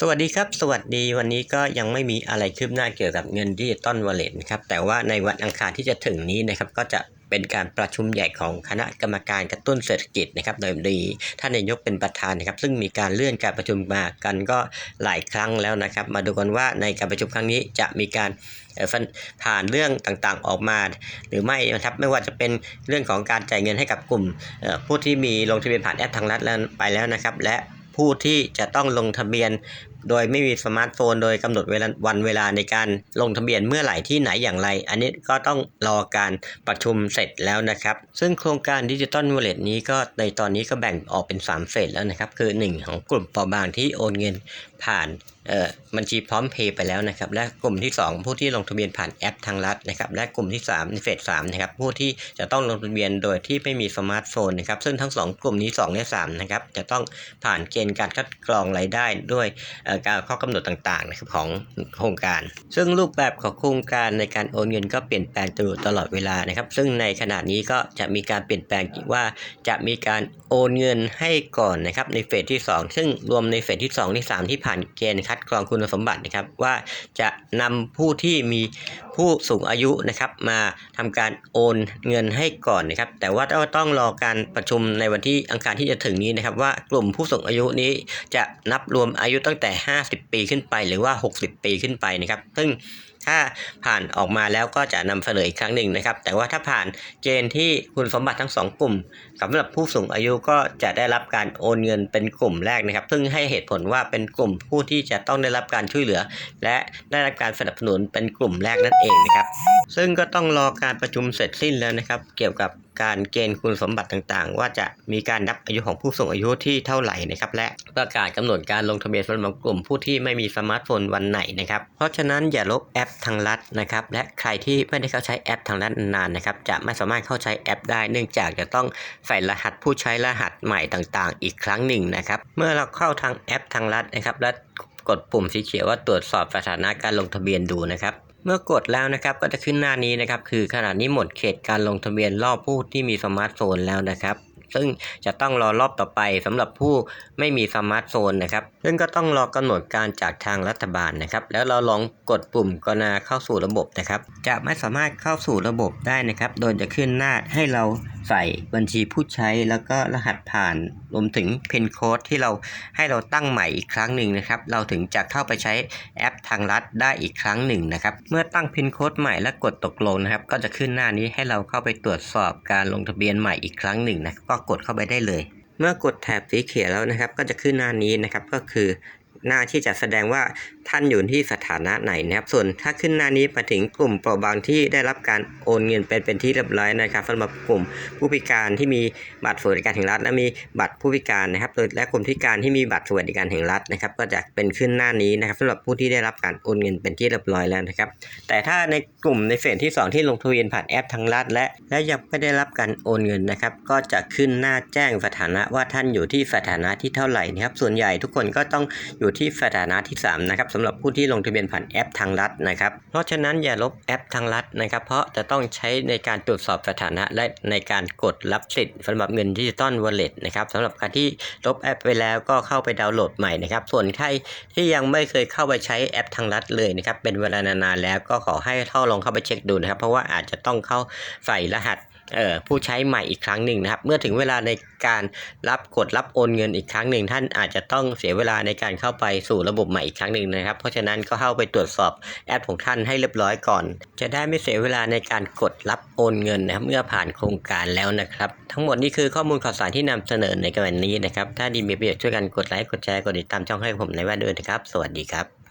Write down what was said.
สวัสดีครับ สวัสดีวันนี้ก็ยังไม่มีอะไรคืบหน้าเกี่ยวกับเงินดิจิตอลวอลเล็ตนะครับแต่ว่าในวันอังคารที่จะถึงนี้นะครับก็จะเป็นการประชุมใหญ่ของคณะกรรมการกระตุ้นเศรษฐกิจนะครับโดยมีท่านนายกเป็นประธานนะครับ ซึ่งมีการเลื่อนการประชุมมากันก็หลายครั้งแล้วนะครับ มาดูกันว่าในการประชุมครั้งนี้จะมีการผ่านเรื่องต่างๆออกมา หรือไม่นะครับไม่ว่าจะเป็นเรื่องของการจ่ายเงินให้กับกลุ่มผู้ที่มีลงทะเบียนผ่านแอปทางรัฐแล้วไปแล้วนะครับ และ ผู้ที่จะต้องลงทะเบียน โดยไม่มีสมาร์ทโฟน โดยกำหนดเวลาวันเวลาในการลงทะเบียนเมื่อไหร่ที่ไหนอย่างไร อันนี้ก็ต้องรอการประชุมเสร็จแล้วนะครับ ซึ่งโครงการดิจิตอลวอลเล็ตนี้ก็ในตอนนี้ก็แบ่งออกเป็น 3 เฟสแล้วนะครับ คือ 1 ของกลุ่มเปราะบางที่โอนเงินผ่านบัญชีพร้อมเพย์ไปแล้วนะครับ และกลุ่มที่ 2 ผู้ที่ลงทะเบียนผ่านแอปทางรัฐนะครับ และกลุ่มที่3ในเฟส3นะครับผู้ที่จะต้องลงทะเบียนโดยที่ไม่มีสมาร์ทโฟนนะครับ ซึ่งทั้ง 2 กลุ่มนี้2และ3นะครับจะต้องผ่านเกณฑ์การคัดกรองรายได้ด้วยการข้อกำหนดต่างๆนะครับของโครงการ ซึ่งรูปแบบของโครงการในการโอนเงินก็เปลี่ยนแปลงตลอดตลอดเวลานะครับ ซึ่งในขณะนี้ก็จะมีการเปลี่ยนแปลงว่าจะมีการโอนเงินให้ก่อนนะครับในเฟสที่ 2 ซึ่งรวมในเฟสที่2ที่3ที่ผ่านเกณฑ์คัดกรองคุณสมบัตินะครับว่าจะนำผู้ที่มี ผู้สูงอายุนะครับ มาทำการโอนเงินให้ก่อนนะครับ แต่ว่าต้องรอการประชุมในวันที่อังคารที่จะถึงนี้นะครับ ว่ากลุ่มผู้สูงอายุนี้จะนับรวมอายุตั้งแต่ 50 ปีขึ้นไป หรือว่า 60 ปีขึ้นไปนะครับ ซึ่ง ถ้าผ่านออกมาแล้วก็จะนำเสนออีกครั้งหนึ่งนะครับ แต่ว่าถ้าผ่านเกณฑ์ที่คุณสมบัติทั้งสองกลุ่มสำหรับผู้สูงอายุก็จะได้รับการโอนเงินเป็นกลุ่มแรกนะครับ ซึ่งให้เหตุผลว่าเป็นกลุ่มผู้ที่จะต้องได้รับการช่วยเหลือ และได้รับการสนับสนุนเป็นกลุ่มแรกนั่นเองนะครับ ซึ่งก็ต้องรอการประชุมเสร็จสิ้นแล้วนะครับ เกี่ยวกับ การเกณฑ์คุณสมบัติต่างๆ ว่าจะมีการนับอายุของผู้สูงอายุที่เท่าไหร่นะครับและประกาศกำหนดการลงทะเบียนสำหรับกลุ่มผู้ที่ไม่มีสมาร์ทโฟนวันไหนนะครับเพราะฉะนั้นอย่าลบแอปทางรัฐนะครับและใครที่ไม่ได้เข้าใช้แอปทางรัฐนานนะครับจะไม่สามารถเข้าใช้แอปได้ เนื่องจากจะต้องใส่รหัสผู้ใช้รหัสใหม่ต่างๆ อีกครั้งหนึ่งนะครับเมื่อเราเข้าทางแอปทางรัฐนะครับและกดปุ่มสีเขียวว่าตรวจสอบสถานะการลงทะเบียนดูนะครับ เมื่อกดแล้วนะครับก็จะขึ้นหน้านี้นะครับ คือขณะนี้หมดเขตการลงทะเบียนรอบผู้ที่มีสมาร์ทโฟนแล้วนะครับซึ่งจะต้องรอรอบต่อไปสำหรับผู้ไม่มีสมาร์ทโฟนนะครับ ซึ่งก็ต้องรอกำหนดการจากทางรัฐบาลนะครับ แล้วเราลองกดปุ่มกรณาเข้าสู่ระบบนะครับ จะไม่สามารถเข้าสู่ระบบได้นะครับ โดยจะขึ้นหน้าให้เรา ใส่บัญชีผู้ใช้แล้วก็รหัสผ่านรวมถึงเพนโค้ดที่เราให้เราตั้งใหม่อีกครั้งหนึ่งนะครับ เราถึงจะเข้าไปใช้แอปทางรัฐได้อีกครั้งหนึ่งนะครับ เมื่อตั้งเพนโค้ดใหม่และกดตกลงนะครับ ก็จะขึ้นหน้านี้ให้เราเข้าไปตรวจสอบการลงทะเบียนใหม่อีกครั้งหนึ่งนะก็กดเข้าไปได้เลย เมื่อกดแถบสีเขียวแล้วนะครับ ก็จะขึ้นหน้านี้นะครับก็คือ หน้าที่จะแสดงว่าท่านอยู่ที่สถานะไหนนะครับส่วนถ้าขึ้นหน้านี้มาถึงกลุ่มเปราะบางที่ได้รับการโอนเงินเป็นเป็นที่เรียบร้อยนะครับสำหรับกลุ่มผู้พิการที่มีบัตรสวัสดิการแห่งรัฐ และมีบัตรผู้พิการนะครับโดยและกลุ่มพิการที่มีบัตรสวัสดิการแห่งรัฐนะครับ ก็จะเป็นขึ้นหน้านี้นะครับสำหรับผู้ที่ได้รับการโอนเงินเป็นที่เรียบร้อยแล้วนะครับ แต่ถ้าในกลุ่มในเฟสที่ 2 ที่ลงทะเบียนผ่านแอปทางรัฐ และและยังไม่ได้รับการโอนเงินนะครับ ก็จะขึ้นหน้าแจ้งสถานะว่าท่านอยู่ที่สถานะที่เท่าไหร่นะครับส่วนใหญ่ทุกคนก็ต้องอยูู่่ที่สถานะที่ 3 นะครับสำหรับผู้ที่ลงทะเบียนผ่านแอปทางรัฐนะครับ เพราะฉะนั้นอย่าลบแอปทางรัฐนะครับ เพราะจะต้องใช้ในการตรวจสอบสถานะและในการกดรับสิทธิ์สำหรับเงินดิจิตอลวอลเล็ตนะครับสำหรับการที่ลบแอปไปแล้วก็เข้าไปดาวน์โหลดใหม่นะครับ ส่วนใครที่ยังไม่เคยเข้าไปใช้แอปทางรัฐเลยนะครับเป็นเวลานานๆแล้วก็ขอให้เข้าลองเข้าไปเช็คดูนะครับ เพราะว่าอาจจะต้องเข้าใส่รหัส ผู้ใช้ใหม่อีกครั้งหนึ่งนะครับ เมื่อถึงเวลาในการรับกดรับโอนเงินอีกครั้งหนึ่ง ท่านอาจจะต้องเสียเวลาในการเข้าไปสู่ระบบใหม่อีกครั้งหนึ่งนะครับ เพราะฉะนั้นก็เข้าไปตรวจสอบแอปของท่านให้เรียบร้อยก่อน จะได้ไม่เสียเวลาในการกดรับโอนเงินนะครับเมื่อผ่านโครงการแล้วนะครับ ทั้งหมดนี้คือข้อมูลข่าวสารที่นำเสนอในวันนี้นะครับ ถ้าดีมีประโยชน์ช่วยกันกดไลค์กดแชร์กดติดตามช่องให้ผมในว่าด้วยนะครับ สวัสดีครับ